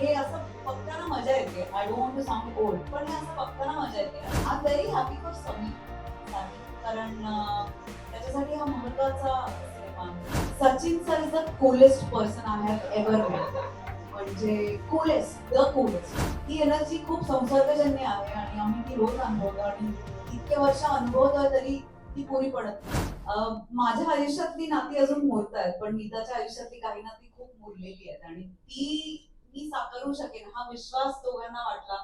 हे असं बघताना मजा येते. I don't to sound old पण हे असं बघताना मजा येते. I very happy for Sami कारण त्याच्यासाठी हा महत्त्वाचा Sachin sir is the coolest person I have ever met म्हणजे कूलेस्ट द कूलेस्ट ती एनर्जी खूप संसर्गजन्य आहे आणि आम्ही ती रोज अनुभवतो आणि इतके वर्ष अनुभवतोय तरी ती पुरी पडत माझ्या आयुष्यातली नाती अजून मोडत आहेत पण नीताच्या आयुष्यातली काही नाती खूप मुरलेली आहेत. आणि ती मी साकारू शकेन हा विश्वास दोघांना वाटला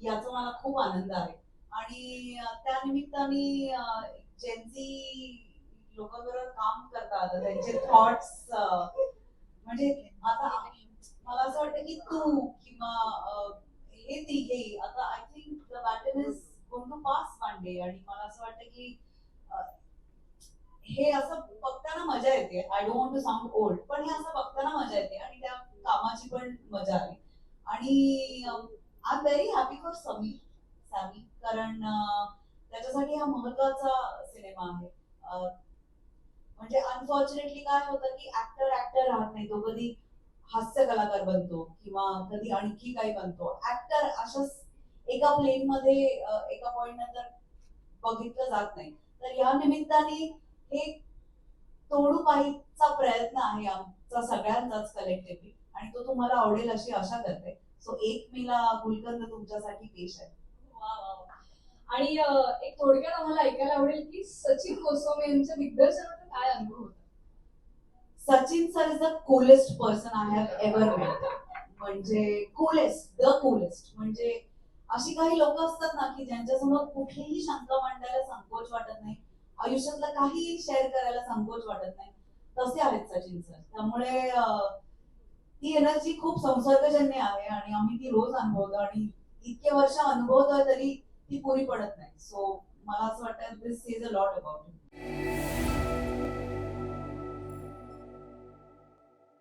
याचा मला खूप आनंद आहे. आणि त्यानिमित्ताने त्या लोकांबरोबर काम करता आलं त्यांचे थॉट्स म्हणजे आता मला असं वाटतं की तू किंवा हे तिघेही आता I think the baton is going to pass Pandey आणि मला असं वाटतं की हे असं बघताना मजा येते. I don't want to sound old पण हे असं बघताना मजा येते. आणि मजा आली. आणि I am very happy for Sami Sammy कारण त्याच्यासाठी हा महत्त्वाचा सिनेमा आहे. म्हणजे अनफॉर्च्युनेटली काय होतं की ऍक्टर ऍक्टर राहत नाही. तो कधी हास्य कलाकार बनतो किंवा कधी आणखी काही बनतो. ऍक्टर अशाच एका प्लेन मध्ये एका पॉइंट नंतर बघितलं जात नाही. तर या निमित्ताने हे तोडू पाहिचा प्रयत्न आहे आमचा सगळ्यांचाच कलेक्टिव्हली आणि तो तुम्हाला आवडेल अशी आशा करते. सो एक मेला गुलकंद तुमच्यासाठी पेश आहे. आणि एक थोडक्यात आम्हाला ऐकायला आवडेल की सचिन गोस्वामी यांच्या दिग्दर्शनाचा काय अनुभव होता? Sachin sir is the coolest person I have ever met म्हणजे कूलेस्ट द कूलेस्ट म्हणजे अशी काही लोक असतात ना की ज्यांच्यासमोर कुठलीही शंका मांडायला संकोच वाटत नाही. आयुष्यातलं काही शेअर करायला संकोच वाटत नाही. तसे आहेत सचिन सर त्यामुळे ती एनर्जी खूप संसर्गजन्य आहे आणि आम्ही ती रोज अनुभवतो आणि इतके वर्ष अनुभवतोय तरी ती पुरी पडत नाही. सो मला असं वाटतं this is a lot about